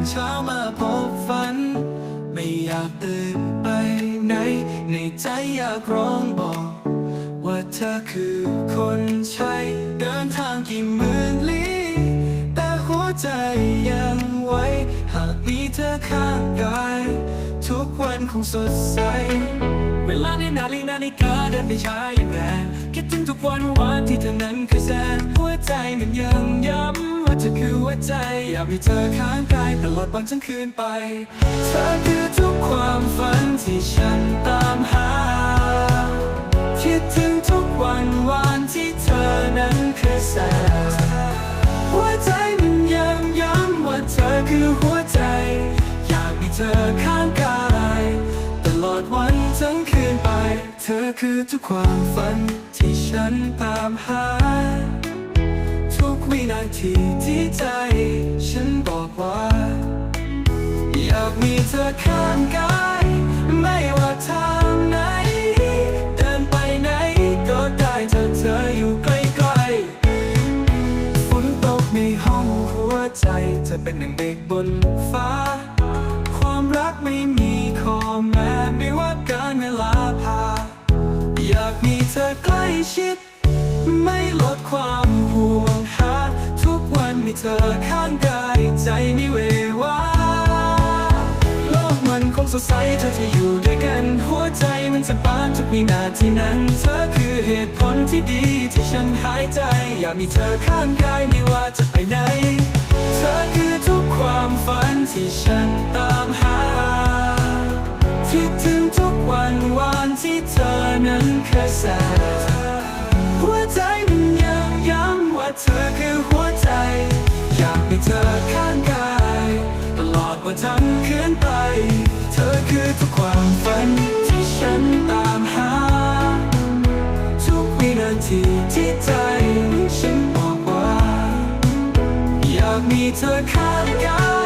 นเช้ามาพบฝัน ไม่อยากตื่นไปไหน ในใจอยากร้องบอก ว่าเธอคือคนใช้ เดินทางกี่หมื่นลี้แต่หัวใจยังไว้ หากมีเธอข้างกาย ทุกวันคงสดใส เวลาในนาฬิกานาฬิกาเดินไปช้าอย่างแรงคิดถึงทุกวันวันที่เธอนั้นเคยแสนหัวใจมันยังย้ำ ธอคือหัวใจ อยากมีเธอข้างกายตลอดวันทั้งคืนไป เธอคือทุกความฝันที่ฉันตามหา คิดถึงทุกวันวันที่เธอนั้นคือแสนหัวใจมันยังย้ำว่าเธอคือหัวใจ อยากมีเธอข้างกายตลอดวันทั้งคืนไป เธอคือทุกความฝันที่ฉันตามหา วินาทีที่ใจ ฉันบอกว่า อยากมีเธอข้างกาย ไม่ว่าทางไหน เดินไปไหนก็ได้เธอเธออยู่ใกล้ๆฝนตกในห้องหัวใจเธอเป็นหนึ่งเด็กบนฟ้า ความรักไม่มีข้อแม้ไม่ว่าการเวลาพา อยากมีเธอใกล้ชิด ไม่ลดความห่วงหาทุก เธอข้างกายใจไม่เววาโลกมันคงสดใสเธอจะอยู่ด้วยกัน หัวใจมันจะบานทุกวินาทีนั้น เธอคือเหตุผลที่ดีที่ฉันหายใจ อยากมีเธอข้างกายไม่ว่าจะไปไหน เธอคือทุกความฝันที่ฉันตามหาคิดถึงทุกวันวันที่เธอนั้นเคยแสนหัวใจมันยังย้ำว่าเธอคือ อยากมีเธอข้างกาย ตลอดวันทั้งคืนไป เธอคือทุกความฝันที่ฉันตามหา ทุกวินาทีที่ใจฉันบอกว่า อยากมีเธอข้างกาย